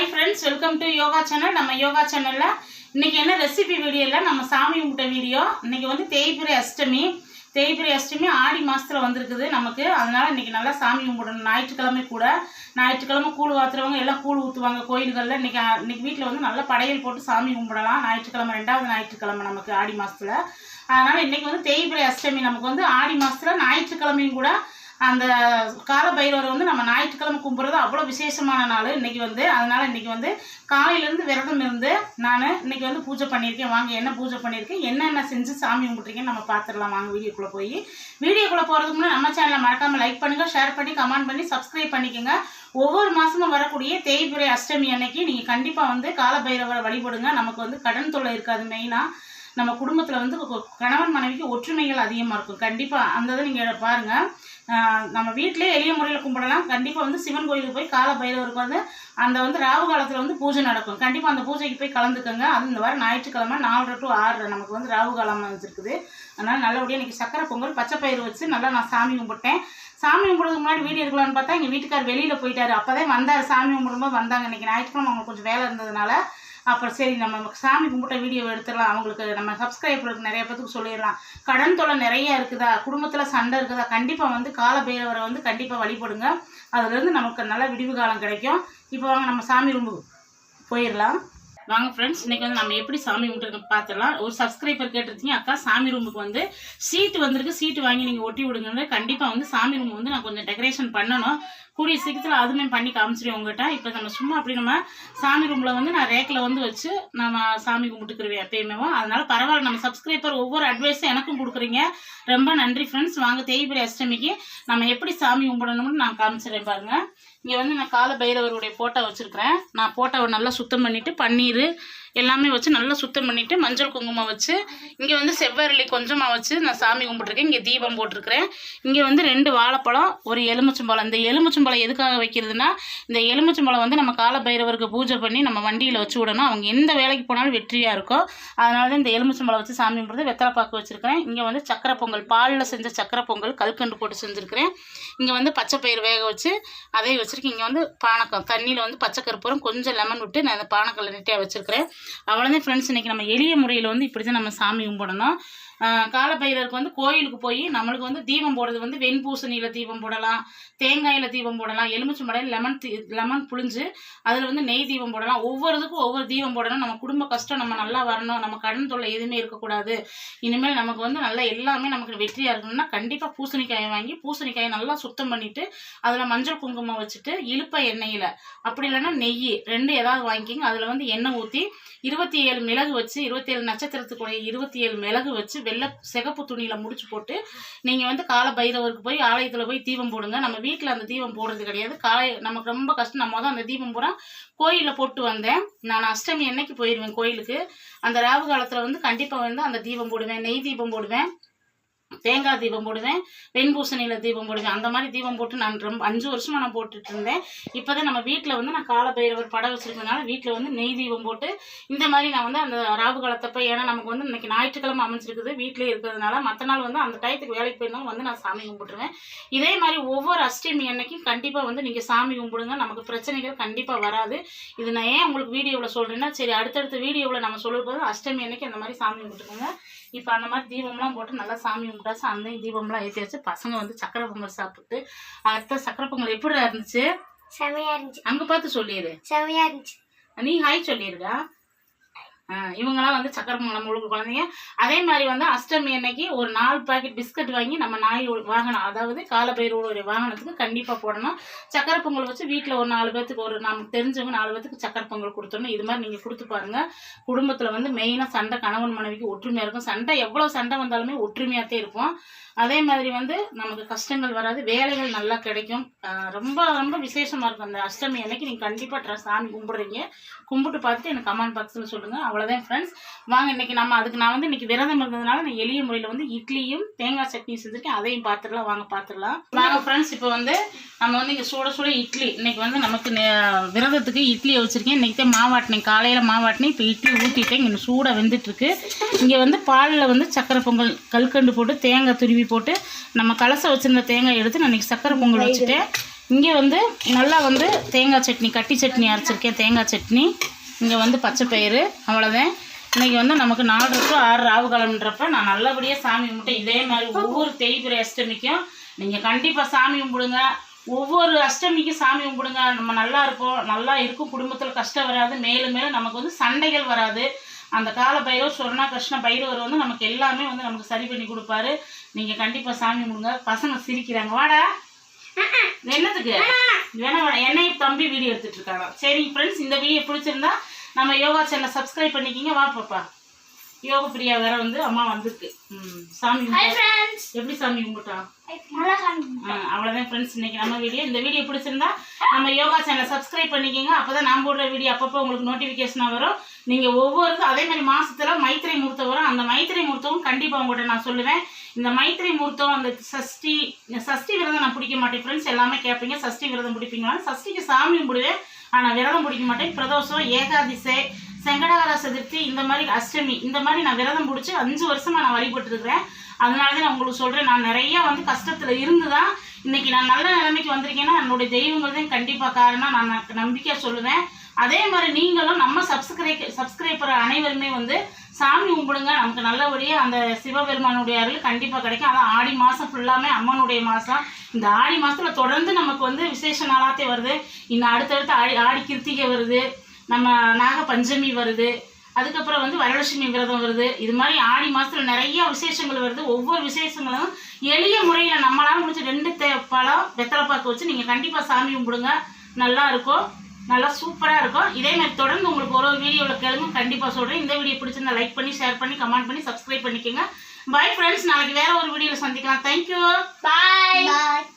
Hi friends welcome to yoga channel நம்ம யோகா சேனலில் இன்றைக்கி என்ன ரெசிபி வீடியோ இல்லை நம்ம சாமி கும்பிட்ட வீடியோ இன்றைக்கி வந்து தேய்பிரை அஷ்டமி. தேய்பிரை அஷ்டமி ஆடி மாதத்தில் வந்திருக்குது நமக்கு. அதனால் இன்னைக்கு நல்லா சாமி கும்பிடணும். ஞாயிற்றுக்கிழமை கூட. ஞாயிற்றுக்கிழமை கூழ் வாத்துறவங்க எல்லாம் கூழ் ஊற்றுவாங்க கோயில்களில். இன்னைக்கு இன்றைக்கி வீட்டில் வந்து நல்லா படையல் போட்டு சாமி கும்பிடலாம். ஞாயிற்றுக்கிழமை ரெண்டாவது ஞாயிற்றுக்கிழமை நமக்கு ஆடி மாதத்தில் அதனால் இன்னைக்கு வந்து தேய்பிரை அஷ்டமி நமக்கு வந்து ஆடி மாதத்தில் ஞாயிற்றுக்கிழமையும் கூட அந்த கால பைரவரை வந்து நம்ம ஞாயிற்றுக்கிழமை கும்பிட்றது அவ்வளோ விசேஷமான நாள். இன்றைக்கி வந்து அதனால் இன்னைக்கு வந்து காலையிலேருந்து விரதம் இருந்து நான் இன்னைக்கு வந்து பூஜை பண்ணியிருக்கேன். வாங்க என்ன பூஜை பண்ணியிருக்கேன் என்னென்ன செஞ்சு சாமி கும்பிட்ருக்கேன்னு நம்ம பார்த்துடலாம் வாங்க வீடியோக்குள்ளே போய். வீடியோக்குள்ளே போகிறதுக்கு முன்னாடி நம்ம சேனலை மறக்காமல் லைக் பண்ணுங்கள் ஷேர் பண்ணி கமெண்ட் பண்ணி சப்ஸ்கிரைப் பண்ணிக்கோங்க. ஒவ்வொரு மாதமும் வரக்கூடிய தேய்பிரை அஷ்டமி அன்னைக்கு நீங்கள் கண்டிப்பாக வந்து கால பைரவரை வழிபடுங்க. நமக்கு வந்து கடன் தொல்லை இருக்காது மெயினாக நம்ம குடும்பத்தில் வந்து கணவன் மனைவிக்கு ஒற்றுமைகள் அதிகமாக இருக்கும். கண்டிப்பாக அந்த இதை நீங்கள் பாருங்கள் நம்ம வீட்டிலே எளிய முறையில் கும்பிடலாம். கண்டிப்பாக வந்து சிவன் கோயிலுக்கு போய் கால பைரவருக்கு வந்து அந்த வந்து ராவு காலத்தில் வந்து பூஜை நடக்கும். கண்டிப்பாக அந்த பூஜைக்கு போய் கலந்துக்கோங்க. அது இந்த வாரம் ஞாயிற்றுக்கிழமை நாலரை டு ஆறரை நமக்கு வந்து ராவு காலம் வச்சுருக்குது அதனால் நல்லபடியாக இன்றைக்கி சக்கரை பொங்கல் பச்சை பயிறு வச்சு நல்லா நான் சாமி கும்பிட்டேன். சாமி கும்பிடுறதுக்கு முன்னாடி வீடு எடுக்கலாம்னு பார்த்தா எங்கள் வீட்டுக்கார் வெளியில் போயிட்டார். அப்போதான் வந்தார். சாமி கும்பிடும்போது வந்தாங்க. இன்றைக்கி ஞாயிற்றுக்கிழமை அவங்களுக்கு கொஞ்சம் வேலை இருந்ததுனால அப்புறம் சரி நம்ம சாமி கும்பிட்ட வீடியோ எடுத்துடலாம். அவங்களுக்கு நம்ம சப்ஸ்கிரைபர்களுக்கு நிறைய பேத்துக்கு சொல்லிடலாம். கடன் தொல்லை நிறைய இருக்குதா? குடும்பத்தில் சண்டை இருக்குதா? கண்டிப்பாக வந்து கால பைரவரை வந்து கண்டிப்பாக வழிபடுங்க. அதுலேருந்து நமக்கு நல்ல விடிவு காலம் கிடைக்கும். இப்போ வாங்க நம்ம சாமி ரூமுக்கு போயிடலாம். வாங்க ஃப்ரெண்ட்ஸ் இன்றைக்கி வந்து நம்ம எப்படி சாமி கும்பிட்டுருக்க பார்த்துடலாம் ஒரு சப்ஸ்கிரைபர் கேட்டிருந்தீங்க அக்கா சாமி ரூமுக்கு வந்து சீட்டு வந்திருக்கு. சீட்டு வாங்கி நீங்கள் ஒட்டி விடுங்கன்னு கண்டிப்பாக வந்து சாமி ரூம் வந்து நான் கொஞ்சம் டெக்கரேஷன் பண்ணணும். கூடிய சீக்கிரத்தில் அதுவுமே பண்ணி காமிச்சிடுவேன் உங்கள்கிட்ட இப்போ நம்ம சும்மா அப்படி நம்ம சாமி ரூமில் வந்து நான் ரேக்கில் வந்து வச்சு நம்ம சாமி கும்பிட்டுக்குருவேன் எப்பயுமே. அதனால் பரவாயில்ல நம்ம சப்ஸ்கிரைபர் ஒவ்வொரு அட்வைஸும் எனக்கும் கொடுக்குறீங்க. ரொம்ப நன்றி ஃப்ரெண்ட்ஸ் வாங்க தேய்பிரி அஷ்டமிக்கு நம்ம எப்படி சாமி கும்பிடணும்னு நான் காமிச்சிடுறேன் பாருங்க. இங்கே வந்து நான் கால பைரவருடைய ஃபோட்டோ வச்சுருக்கிறேன். நான் ஃபோட்டோவை நல்லா சுத்தம் பண்ணிவிட்டு பன்னீர் எல்லாமே வச்சு நல்லா சுத்தம் பண்ணிவிட்டு மஞ்சள் குங்குமம் வச்சு இங்கே வந்து செவ்வரளி கொஞ்சமாக வச்சு நான் சாமி கும்பிட்ருக்கேன் இங்கே தீபம் போட்டிருக்கிறேன். இங்கே வந்து ரெண்டு வாழைப்பழம் ஒரு எலுமிச்சம்பழம். இந்த எலுமிச்சம்பழம் எதுக்காக வைக்கிறதுனா இந்த எலுமிச்சம்பழம் வந்து நம்ம கால பைரவருக்கு பூஜை பண்ணி நம்ம வண்டியில் வச்சு விடணும். அவங்க எந்த வேலைக்கு போனாலும் வெற்றியாக இருக்கும். அதனால தான் இந்த எலுமிச்சம்பழம் வச்சு சாமி கும்பிட்றது. வெத்தலை பாக்கு வச்சுருக்கிறேன். இங்கே வந்து சக்கரை பொங்கல் பாலில் செஞ்ச சக்கரை பொங்கல் கல்கண்டு போட்டு செஞ்சுருக்கிறேன். இங்கே வந்து பச்சை பயிர் வேக வச்சு அதை வச்சுருக்கேன். இங்கே வந்து பானக்கம் தண்ணியில் வந்து பச்சை கருப்பூரம் கொஞ்சம் லெமன் விட்டு நான் அந்த பானக்கல்ல நெட்டியாக வச்சுருக்கிறேன். அவ்வளோதான் ஃப்ரெண்ட்ஸ் இன்றைக்கி நம்ம எளிய முறையில் வந்து இப்படி தான் நம்ம சாமி கும்பிடணும். காலப்பயிரருக்கு வந்து கோயிலுக்கு போய் நம்மளுக்கு வந்து தீபம் போடுறது வந்து வெண்பூசணியில் தீபம் போடலாம் தேங்காயில் தீபம் போடலாம் எலுமிச்சம்படையில் லெமன் தீ லெமன் புழிஞ்சு அதில் வந்து நெய் தீபம் போடலாம். ஒவ்வொரு இதுக்கும் ஒவ்வொரு தீபம் போடணும். நம்ம குடும்ப கஷ்டம் நம்ம நல்லா வரணும். நம்ம கடன் தொல்லை எதுவுமே இருக்கக்கூடாது. இனிமேல் நமக்கு வந்து நல்லா எல்லாமே நமக்கு வெற்றியாக இருக்கணும்னா கண்டிப்பாக பூசணிக்காயை வாங்கி பூசணிக்காயை நல்லா சுத்தம் பண்ணிவிட்டு அதில் மஞ்சள் குங்குமம் வச்சுட்டு இழுப்ப எண்ணெயில். அப்படி இல்லைன்னா நெய் ரெண்டு ஏதாவது வாங்கிக்கிங்க. அதில் வந்து எண்ணெய் ஊற்றி இருபத்தி ஏழு மிளகு வச்சு இருபத்தி ஏழு நட்சத்திரத்துக்குடைய இருபத்தி ஏழு மிளகு வச்சு வெள்ளை சிகப்பு துணியில் முடிச்சு போட்டு நீங்கள் வந்து கால பைரவருக்கு போய் ஆலயத்தில் போய் தீபம் போடுங்க. நம்ம வீட்டில் அந்த தீபம் போடுறது கிடையாது. காலை நமக்கு ரொம்ப கஷ்டம். நம்ம தான் அந்த தீபம் பூரா கோயிலில் போட்டு வந்தேன். நான் அஷ்டமி என்னைக்கு போயிடுவேன் கோயிலுக்கு. அந்த ராவு காலத்தில் வந்து கண்டிப்பாக வந்து அந்த தீபம் போடுவேன் நெய் தீபம் போடுவேன். தேங்காய் தீபம் போடுவேன் வெண்பூசணியில் தீபம் போடுவேன். அந்த மாதிரி தீபம் போட்டு நான் ரொம்ப அஞ்சு வருஷமாக நான் போட்டுட்டு இருந்தேன். இப்போதான் நம்ம வீட்டில் வந்து நான் கால பைரவர் படம் வச்சுருக்கனால வீட்டில் வந்து நெய் தீபம் போட்டு இந்த மாதிரி நான் வந்து அந்த ராகு காலத்தப்ப ஏன்னா நமக்கு வந்து இன்னைக்கு ஞாயிற்றுக்கிழமை அமைஞ்சிருக்குது வீட்டிலே இருக்கிறதுனால மற்ற நாள் வந்து அந்த டயத்துக்கு வேலைக்கு போயிருந்தாலும் வந்து நான் சாமி கும்பிட்டுருவேன். இதே மாதிரி ஒவ்வொரு அஷ்டமி அன்னைக்கும் கண்டிப்பாக வந்து நீங்கள் சாமி கும்பிடுங்க. நமக்கு பிரச்சனைகள் கண்டிப்பாக வராது. இது நான் ஏன் உங்களுக்கு வீடியோவில் சொல்கிறேன்னா சரி அடுத்தடுத்த வீடியோவில் நம்ம சொல்லும்போது அஷ்டமி அன்னைக்கு அந்த மாதிரி சாமி கும்பிட்டுக்கோங்க. இப்போ அந்த மாதிரி தீபம்லாம் போட்டு நல்லா சாமி கும்பிட்டாச்சு அந்த தீபம்லாம் ஏற்றி வச்சு பசங்க வந்து சக்கரை பொங்கல் சாப்பிட்டு அடுத்த சக்கரை பொங்கல் எப்படி இருந்துச்சு? செமையா இருந்துச்சு. அங்கே பார்த்து சொல்லிடு. செமையா இருந்துச்சு. நீ ஹாய் சொல்லிடுடா. இவங்கெல்லாம் வந்து சக்கரை பொங்கல் முழுக்க குழந்தைங்க. அதே மாதிரி வந்து அஷ்டமி அன்னைக்கு ஒரு நாலு பாக்கெட் பிஸ்கட் வாங்கி நம்ம நாய் வாகனம் அதாவது காலப்பயிரோட வாகனத்துக்கு கண்டிப்பாக போடணும். சக்கரை பொங்கல் வச்சு வீட்டில் ஒரு நாலு பேர்த்துக்கு ஒரு நமக்கு தெரிஞ்சவங்க நாலு பேர்த்துக்கு சக்கரை பொங்கல் கொடுத்தோணும் இது மாதிரி நீங்கள் கொடுத்து பாருங்க. குடும்பத்தில் வந்து மெயினாக சண்டை கணவன் மனைவிக்கு ஒற்றுமையாக இருக்கும். சண்டை எவ்வளோ சண்டை வந்தாலுமே ஒற்றுமையாகத்தே இருப்போம் அதே மாதிரி வந்து நமக்கு கஷ்டங்கள் வராது. வேலைகள் நல்லா கிடைக்கும். ரொம்ப ரொம்ப விசேஷமாக இருக்கும் அந்த அஷ்டமி அன்னைக்கு. நீங்கள் கண்டிப்பாக சாமி கும்பிட்றீங்க. கும்பிட்டு பார்த்துட்டு எனக்கு கமெண்ட் பாக்ஸில் சொல்லுங்கள் அவ்வளோ அவ்வளோதான் ஃப்ரெண்ட்ஸ் வாங்க இன்னைக்கு நம்ம அதுக்கு நான் வந்து இன்னைக்கு விரதம் இருந்ததுனால நான் எளிய முறையில் வந்து இட்லியும் தேங்காய் சட்னி செஞ்சுருக்கேன். அதையும் பார்த்துடலாம் வாங்க பார்த்துடலாம் வாங்க ஃப்ரெண்ட்ஸ் இப்போ வந்து நம்ம வந்து இங்கே சூட சூட இட்லி. இன்றைக்கி வந்து நமக்கு விரதத்துக்கு இட்லியை வச்சுருக்கேன். இன்றைக்கி தான் மாவாட்டினேன் காலையில் மாவாட்டினேன் இப்போ இட்லி ஊற்றிட்டேன் இங்கே சூடாக வெந்துட்டுருக்கு. இங்கே வந்து பாலில் வந்து சக்கரை பொங்கல் கல்கண்டு போட்டு தேங்காய் துருவி போட்டு நம்ம கலசை வச்சிருந்த தேங்காய் எடுத்து நான் இன்றைக்கி சக்கரை பொங்கல் வச்சுட்டேன். இங்கே வந்து நல்லா வந்து தேங்காய் சட்னி கட்டி சட்னி அரைச்சிருக்கேன். தேங்காய் சட்னி. இங்கே வந்து பச்சை பயிறு அவ்வளோதான் இன்னைக்கு வந்து நமக்கு நாலு டு ஆறு ராவு காலம்ன்றப்ப நான் நல்லபடியாக சாமி கும்பிட்டு இதே மாதிரி ஒவ்வொரு தேய்பிரை அஷ்டமிக்கும். நீங்கள் கண்டிப்பாக சாமி கும்பிடுங்க. ஒவ்வொரு அஷ்டமிக்கும் சாமி கும்பிடுங்க. நம்ம நல்லா இருப்போம். நல்லா இருக்கும். குடும்பத்தில் கஷ்டம் வராது. மேலும் மேலும் நமக்கு வந்து சண்டைகள் வராது. அந்த கால பைரவர் சொர்ணா கிருஷ்ண பைரவர் வந்து நமக்கு எல்லாமே வந்து நமக்கு சரி பண்ணி கொடுப்பாரு. நீங்கள் கண்டிப்பாக சாமி கும்பிடுங்க. பசங்க சிரிக்கிறாங்க. வாடா. என்னத்துக்கு? வேணா வேணா. என்னைய தம்பி வீடியோ எடுத்துட்டு இருக்காங்க சரி ஃப்ரெண்ட்ஸ் இந்த வீடியோ பிடிச்சிருந்தா நம்ம யோகா சேனலை சப்ஸ்கிரைப் பண்ணிக்கிங்க. வா பாப்பா. யோக பிரியா வேற வந்து அம்மா வந்திருக்கு. சாமி எப்படி சாமி கும்பிட்டா? நல்லா சாமி ஆ, அவ்வளவுதான் ஃப்ரெண்ட்ஸ் இன்னைக்கு நம்ம வீடியோ இந்த வீடியோ பிடிச்சிருந்தா நம்ம யோகா சேனலை சப்ஸ்கிரைப் பண்ணிக்கோங்க. அப்பதான் நான் போடுற வீடியோ அப்பப்போ உங்களுக்கு நோட்டிஃபிகேஷனாக வரும். நீங்க ஒவ்வொரு அதே மாதிரி மாசத்துல மைத்திரை முகூர்த்தம் வரும். அந்த மைத்திரை முகூர்த்தம் கண்டிப்பா உங்கள்கிட்ட நான் சொல்லுவேன். இந்த மைத்திரை முகூர்த்தம் அந்த சஷ்டி சஷ்டி விரதம் நான் பிடிக்க மாட்டேன் ஃப்ரெண்ட்ஸ் எல்லாமே கேட்பீங்க சஷ்டி விரதம் பிடிப்பீங்களா சஷ்டிக்கு சாமி கும்பிடுவேன் ஆனா விரதம் பிடிக்க மாட்டேன். பிரதோஷம் ஏகாதிசை செங்கடகர சதுர்த்தி இந்த மாதிரி அஷ்டமி இந்த மாதிரி நான் விரதம் பிடிச்சி அஞ்சு வருஷமா நான் வழிபட்டுருக்கிறேன். அதனால தான் நான் உங்களுக்கு சொல்றேன் நான் நிறைய வந்து கஷ்டத்துல இருந்து தான் இன்னைக்கு நான் நல்ல நிலைமைக்கு வந்திருக்கேன்னா என்னுடைய தெய்வங்கள்தான் கண்டிப்பாக கண்டிப்பா காரணம் நான் நம்பிக்கையாக சொல்லுவேன். அதே மாதிரி நீங்களும் நம்ம சப்ஸ்கிரைப் சப்ஸ்கிரைபர் அனைவருமே வந்து சாமி கும்பிடுங்க. நமக்கு நல்லபடியாக அந்த சிவபெருமானுடைய அருள் கண்டிப்பாக கிடைக்கும். அதான் ஆடி மாதம் ஃபுல்லாமே அம்மனுடைய மாதம் இந்த ஆடி மாதத்தில் தொடர்ந்து நமக்கு வந்து விசேஷ நாளாத்தே வருது. இன்னும் அடுத்தடுத்து ஆடி ஆடி கிருத்திகை வருது. நம்ம நாக பஞ்சமி வருது அதுக்கப்புறம் வந்து வரலட்சுமி விரதம் வருது. இது மாதிரி ஆடி மாசத்துல நிறைய விசேஷங்கள் வருது. ஒவ்வொரு விசேஷங்களும் எளிய முறையில நம்மளால முடிஞ்ச ரெண்டு தே பழம் வெத்தலை பாக்கு வச்சு நீங்க கண்டிப்பா சாமி கும்பிடுங்க. நல்லா இருக்கும். நல்லா சூப்பரா இருக்கும். இதே மாதிரி தொடர்ந்து உங்களுக்கு ஒரு ஒரு வீடியோவில் கேளுங்க. கண்டிப்பா சொல்றேன். இந்த வீடியோ பிடிச்சிருந்தா லைக் பண்ணி ஷேர் பண்ணி கமெண்ட் பண்ணி சப்ஸ்கிரைப் பண்ணிக்கோங்க. பை ஃப்ரெண்ட்ஸ் நாளைக்கு வேற ஒரு வீடியோவில் சந்திக்கலாம். தேங்க்யூ பாய் பாய்